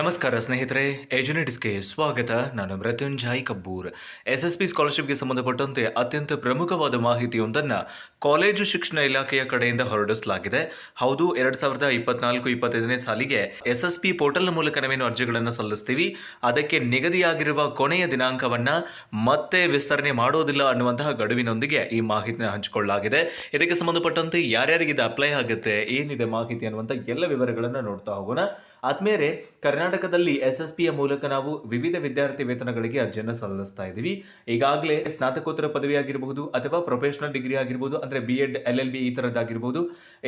ನಮಸ್ಕಾರ ಸ್ನೇಹಿತರೆ ಎಜುನೆಟಿಸ್ಗೆ ಸ್ವಾಗತ. ನಾನು Mrityunjay Kabbur S S P ಸ್ಕಾಲರ್ಶಿಪ್ಗೆ ಸಂಬಂಧಪಟ್ಟಂತೆ ಅತ್ಯಂತ ಪ್ರಮುಖವಾದ ಮಾಹಿತಿಯೊಂದನ್ನು ಕಾಲೇಜು ಶಿಕ್ಷಣ ಇಲಾಖೆಯ ಕಡೆಯಿಂದ ಹೊರಡಿಸಲಾಗಿದೆ. ಹೌದು, ಎರಡ್ ಸಾವಿರದ ಇಪ್ಪತ್ನಾಲ್ಕು, ಇಪ್ಪತ್ತೈದನೇ ಸಾಲಿಗೆ ಎಸ್ ಎಸ್ ಪಿ ಪೋರ್ಟಲ್ ಮೂಲಕ ನಾವೇನು ಅರ್ಜಿಗಳನ್ನು ಸಲ್ಲಿಸ್ತೀವಿ? ಅದಕ್ಕೆ ನಿಗದಿಯಾಗಿರುವ ಕೊನೆಯ ದಿನಾಂಕವನ್ನು ಮತ್ತೆ ವಿಸ್ತರಣೆ ಮಾಡೋದಿಲ್ಲ ಅನ್ನುವಂತಹ ಗಡುವಿನೊಂದಿಗೆ ಈ ಮಾಹಿತಿನ ಹಂಚಿಕೊಳ್ಳಲಾಗಿದೆ. ಇದಕ್ಕೆ ಸಂಬಂಧಪಟ್ಟಂತೆ ಯಾರ್ಯಾರಿಗೆ ಇದು ಅಪ್ಲೈ ಆಗುತ್ತೆ, ಏನಿದೆ ಮಾಹಿತಿ ಅನ್ನುವಂಥ ಎಲ್ಲ ವಿವರಗಳನ್ನು ನೋಡ್ತಾ ಹೋಗೋಣ. ಆದ್ಮೇಲೆ ಕರ್ನಾಟಕದಲ್ಲಿ ಎಸ್ ಎಸ್ ಪಿಯ ಮೂಲಕ ನಾವು ವಿವಿಧ ವಿದ್ಯಾರ್ಥಿ ವೇತನಗಳಿಗೆ ಅರ್ಜಿಯನ್ನು ಸಲ್ಲಿಸ್ತಾ ಇದ್ದೀವಿ. ಈಗಾಗಲೇ ಸ್ನಾತಕೋತ್ತರ ಪದವಿ ಆಗಿರಬಹುದು ಅಥವಾ ಪ್ರೊಫೆಷನಲ್ ಡಿಗ್ರಿ ಆಗಿರ್ಬೋದು, ಅಂದ್ರೆ B Ed L L B ಈ ಥರದ್ದಾಗಿರ್ಬೋದು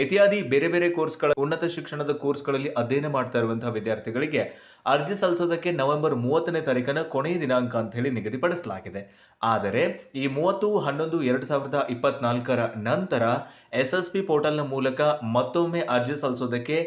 ಇತ್ಯಾದಿ ಬೇರೆ ಬೇರೆ ಕೋರ್ಸ್ಗಳ ಉನ್ನತ ಶಿಕ್ಷಣದ ಕೋರ್ಸ್ಗಳಲ್ಲಿ ಅಧ್ಯಯನ ಮಾಡ್ತಾ ಇರುವಂತಹ ವಿದ್ಯಾರ್ಥಿಗಳಿಗೆ ಅರ್ಜಿ ಸಲ್ಲಿಸೋದಕ್ಕೆ ನವೆಂಬರ್ ಮೂವತ್ತನೇ ತಾರೀಕನ ಕೊನೆಯ ದಿನಾಂಕ ಅಂತ ಹೇಳಿ ನಿಗದಿಪಡಿಸಲಾಗಿದೆ. ಆದರೆ ಈ ಮೂವತ್ತು, ಹನ್ನೊಂದು, ಎರಡು ಸಾವಿರದ ಇಪ್ಪತ್ನಾಲ್ಕರ ನಂತರ ಎಸ್ ಎಸ್ ಪಿ ಪೋರ್ಟಲ್ನ ಮೂಲಕ ಮತ್ತೊಮ್ಮೆ ಅರ್ಜಿ ಸಲ್ಲಿಸೋದಕ್ಕೆ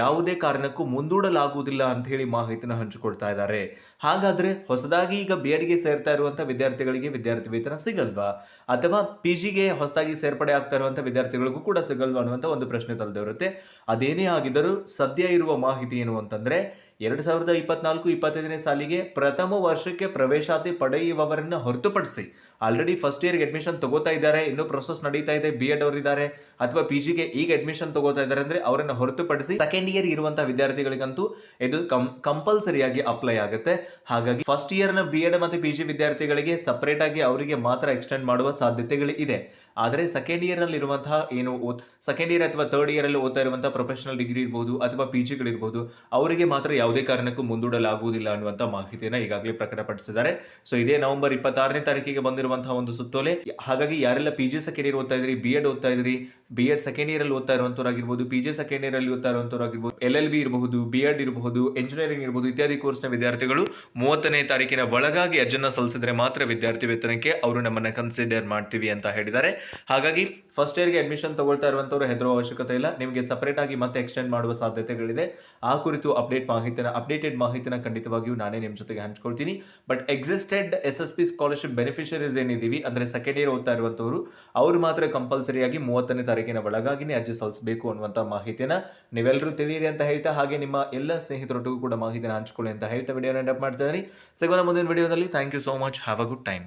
ಯಾವುದೇ ಕಾರಣಕ್ಕೂ ಮುಂದೂಡಲಾಗುವುದಿಲ್ಲ ಅಂತ ಹೇಳಿ ಮಾಹಿತಿನ ಹಂಚಿಕೊಳ್ತಾ ಇದ್ದಾರೆ. ಹಾಗಾದ್ರೆ ಹೊಸದಾಗಿ ಈಗ ಬಿ ಎಡ್ಗೆ ಸೇರ್ತಾ ಇರುವಂತ ವಿದ್ಯಾರ್ಥಿಗಳಿಗೆ ವಿದ್ಯಾರ್ಥಿ ವೇತನ ಸಿಗಲ್ವಾ? ಅಥವಾ ಪಿ ಜಿಗೆ ಹೊಸದಾಗಿ ಸೇರ್ಪಡೆ ಆಗ್ತಾ ಇರುವಂತ ವಿದ್ಯಾರ್ಥಿಗಳಿಗೂ ಕೂಡ ಸಿಗಲ್ವಾ ಅನ್ನುವಂಥ ಒಂದು ಪ್ರಶ್ನೆ ತಲೆದಿರುತ್ತೆ. ಅದೇನೇ ಆಗಿದ್ದರೂ ಸದ್ಯ ಇರುವ ಮಾಹಿತಿ ಏನು ಅಂತಂದ್ರೆ ಎರಡು ಸಾವಿರದ ಇಪ್ಪತ್ನಾಲ್ಕು, ಇಪ್ಪತ್ತೈದನೇ ಸಾಲಿಗೆ ಪ್ರಥಮ ವರ್ಷಕ್ಕೆ ಪ್ರವೇಶಾತಿ ಪಡೆಯುವವರನ್ನು ಹೊರತುಪಡಿಸಿ ಆಲ್ರೆಡಿ ಫಸ್ಟ್ ಇಯರ್ಗೆ ಅಡ್ಮಿಷನ್ ತಗೋತಾ ಇದ್ದಾರೆ. ಇನ್ನೂ ಪ್ರೊಸೆಸ್ ನಡೀತಾ ಇದೆ. ಬಿ ಎಡ್ ಅವರಿದ್ದಾರೆ. ಅಥವಾ ಪಿ ಜಿಗೆ ಈಗ ಅಡ್ಮಿಷನ್ ತಗೋತಾ ಇದ್ದಾರೆ ಅಂದರೆ ಅವರನ್ನು ಹೊರತುಪಡಿಸಿ ಸೆಕೆಂಡ್ ಇಯರ್ ಇರುವಂತಹ ವಿದ್ಯಾರ್ಥಿಗಳಿಗಂತೂ ಇದು ಕಂ ಕಂಪಲ್ಸರಿಯಾಗಿ ಅಪ್ಲೈ ಆಗುತ್ತೆ. ಹಾಗಾಗಿ ಫಸ್ಟ್ ಇಯರ್ನ ಬಿ ಎಡ್ ಮತ್ತು ಪಿ ಜಿ ವಿದ್ಯಾರ್ಥಿಗಳಿಗೆ ಸಪ್ರೇಟ್ ಆಗಿ ಅವರಿಗೆ ಮಾತ್ರ ಎಕ್ಸ್ಟೆಂಡ್ ಮಾಡುವ ಸಾಧ್ಯತೆಗಳು ಇದೆ ಆದರೆ ಸೆಕೆಂಡ್ ಇಯರ್ನಲ್ಲಿ ಇರುವಂತಹ ಏನು ಓದ್ ಸೆಕೆಂಡ್ ಇಯರ್ ಅಥವಾ ಥರ್ಡ್ ಇಯರಲ್ಲಿ ಓದ್ತಾ ಇರುವಂಥ ಪ್ರೊಫೆಷನಲ್ ಡಿಗ್ರಿ ಇರ್ಬೋದು ಅಥವಾ ಪಿ ಜಿಗಳಿರ್ಬೋದು ಅವರಿಗೆ ಮಾತ್ರ ಯಾವುದೇ ಕಾರಣಕ್ಕೂ ಮುಂದೂಡಲಾಗುವುದಿಲ್ಲ ಅನ್ನುವಂಥ ಮಾಹಿತಿಯನ್ನು ಈಗಾಗಲೇ ಪ್ರಕಟಪಡಿಸಿದ್ದಾರೆ. ಸೊ ಇದೇ ನವೆಂಬರ್ ಇಪ್ಪತ್ತಾರನೇ ತಾರೀಕಿಗೆ ಬಂದಿರುವಂತಹ ಒಂದು ಸುತ್ತೋಲೆ. ಹಾಗಾಗಿ ಯಾರೆಲ್ಲ ಪಿ ಜಿ ಸೆಕೆಂಡ್ ಇಯರ್ ಓದ್ತಾ ಇದ್ರಿ ಬಿ ಎಡ್ ಓದ್ತಾ ಇದ್ರಿ ಬಿ ಎಡ್ ಸೆಕೆಂಡ್ ಇಯರ್ ಅಲ್ಲಿ ಓದ್ತಾ ಇರುವಂಥವ್ರಾಗಿರ್ಬೋದು ಪಿ ಜಿ ಸೆಕೆಂಡ್ ಇಯರಲ್ಲಿ ಓದ್ತಾ ಇರುವಂಥವ್ರಾಗಿರ್ಬೋದು ಎಲ್ ಎಲ್ ಬಿ ಇರಬಹುದು ಬಿ ಎಡ್ ಇರಬಹುದು ಎಂಜಿನಿಯರಿಂಗ್ ಇರಬಹುದು ಇತ್ಯಾದಿ ಕೋರ್ಸ್ನ ವಿದ್ಯಾರ್ಥಿಗಳು ಮೂವತ್ತನೇ ತಾರೀಕಿನ ಒಳಗಾಗಿ ಅರ್ಜನ್ನ ಸಲ್ಲಿಸಿದ್ರೆ ಮಾತ್ರ ವಿದ್ಯಾರ್ಥಿ ವೇತನಕ್ಕೆ ಅವರು ನಮ್ಮನ್ನ ಕನ್ಸಿಡರ್ ಮಾಡ್ತೀವಿ ಅಂತ ಹೇಳಿದ್ದಾರೆ. ಹಾಗಾಗಿ ಫಸ್ಟ್ ಇಯರ್ಗೆ ಅಡ್ಮಿಷನ್ ತಗೊಳ್ತಾ ಇರುವಂಥವ್ರು ಹೆದರುವ ಅವಶ್ಯಕತೆ ಇಲ್ಲ. ನಿಮಗೆ ಸಪರೇಟ್ ಆಗಿ ಮತ್ತೆ ಎಕ್ಸ್ಟೆಂಡ್ ಮಾಡುವ ಸಾಧ್ಯತೆಗಳಿದೆ. ಆ ಕುರಿತು ಅಪ್ಡೇಟ್ ಮಾಹಿತಿನ ಅಪ್ಡೇಟೆಡ್ ಮಾಹಿತಿನ ಖಂಡಿತವಾಗಿಯೂ ನಾನೇ ನಿಮ್ಮ ಜೊತೆಗೆ ಹಂಚ್ಕೊಳ್ತೀನಿ. But existed S S P scholarship beneficiaries ಏನಿದ್ದೀವಿ, ಅಂದರೆ ಸೆಕೆಂಡ್ ಇಯರ್ ಓದ್ತಾ ಇರುವಂತವರು, ಅವರು ಮಾತ್ರ ಕಂಪಲ್ಸರಿಯಾಗಿ ಮೂವತ್ತನೇ ತಾರೀಕಿನ ಒಳಗಾಗಿನೇ ಅರ್ಜಿ ಸಲ್ಲಿಸಬೇಕು ಅನ್ನುವಂಥ ಮಾಹಿತಿನ ನೀವೆಲ್ಲರೂ ತಿಳಿಯಿರಿ ಅಂತ ಹೇಳ್ತಾ, ಹಾಗೆ ನಿಮ್ಮ ಎಲ್ಲ ಸ್ನೇಹಿತರೊಟ್ಟಿಗೂ ಕೂಡ ಮಾಹಿತಿನ ಹಂಚ್ಕೊಳ್ಳಿ ಅಂತ ಹೇಳ್ತಾ ವಿಡಿಯೋನ ಅಪ್ ಮಾಡ್ತಾ ಇದ್ದೀನಿ. ಸಿಗೋಣ ಮುಂದಿನ ವಿಡಿಯೋದಲ್ಲಿ thank you so much have a good time